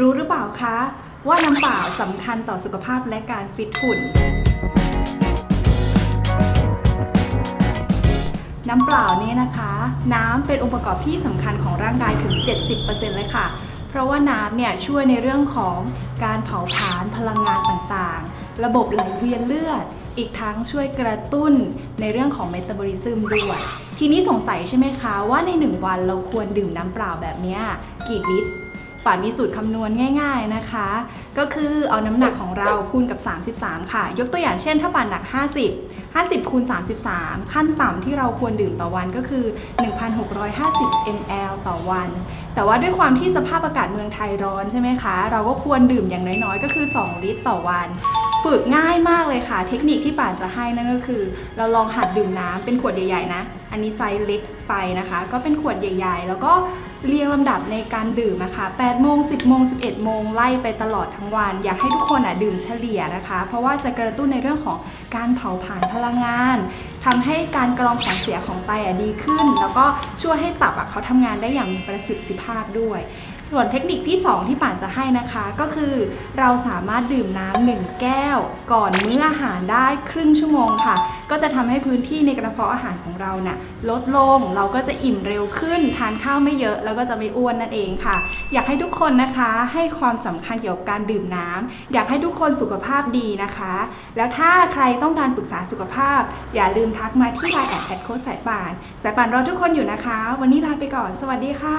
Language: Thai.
รู้หรือเปล่าคะ ว่าน้ำเปล่าสำคัญต่อสุขภาพและการฟิตหุ่น น้ำเปล่าเนี่ยนะคะ น้ำเป็นองค์ประกอบที่สำคัญของร่างกายถึง 70%เลยค่ะ เพราะว่าน้ำเนี่ยช่วยในเรื่องของการเผาผลาญพลังงานต่างๆ ระบบไหลเวียนเลือด อีกทั้งช่วยกระตุ้นในเรื่องของเมตาบอลิซึมด้วย ทีนี้สงสัยใช่ไหมคะว่าใน 1 วันเราควรดื่มน้ำเปล่าแบบนี้กี่ลิตร ป่านมีสูตรคำนวณง่าย ๆนะคะ ก็คือเอาน้ำหนักของเราคูณกับ 33 ค่ะ ยกตัวอย่างเช่น ถ้าป่านหนัก 50 50คูณ33 ขั้นต่ำที่เราควรดื่มต่อวันก็คือ 1,650 ml ต่อวัน แต่ว่าด้วยความที่สภาพอากาศเมืองไทยร้อนใช่ไหมคะ เราก็ควรดื่มอย่างน้อยๆ ก็คือ 2 ลิตรต่อวัน ฝึกง่ายมากเลยค่ะ เทคนิคที่ป่านจะให้นั่นก็คือ เราลองหัดดื่มน้ำเป็นขวดใหญ่ๆนะ อันนี้ไซส์เล็กไปนะคะ ก็เป็นขวดใหญ่ ๆ แล้วก็เรียงลำดับในการดื่มนะคะ8โมง 10โมง11โมงไล่ไปตลอดทั้งวัน อยากให้ทุกคนอะดื่มเฉลี่ยนะคะ เพราะว่าจะกระตุ้นในเรื่องของการเผาผลาญพลังงานทำให้การกรองของเสียของไตอะดีขึ้น แล้วก็ช่วยให้ตับอะเขาทำงานได้อย่างมีประสิทธิภาพด้วย ส่วนเทคนิคที่ 2 ที่ป่านจะให้นะคะ ก็คือเราสามารถดื่มน้ำหนึ่งแก้ว ก่อนมื้ออาหารได้ครึ่งชั่วโมงค่ะ ก็จะทำให้พื้นที่ในกระเพาะอาหารของเราน่ะลดลงเราก็จะอิ่มเร็วขึ้น ทานข้าวไม่เยอะ แล้วก็จะไม่อ้วนนั่นเองค่ะ อยากให้ทุกคนนะคะให้ความสำคัญเกี่ยวกับการดื่มน้ำอยากให้ทุกคนสุขภาพดีนะคะ แล้วถ้าใครต้องการปรึกษาสุขภาพ อย่าลืมทักมาที่ไลน์แอดแอดโค้ดสายป่าน สายป่านรอทุกคนอยู่นะคะ วันนี้ลาไปก่อน สวัสดีค่ะ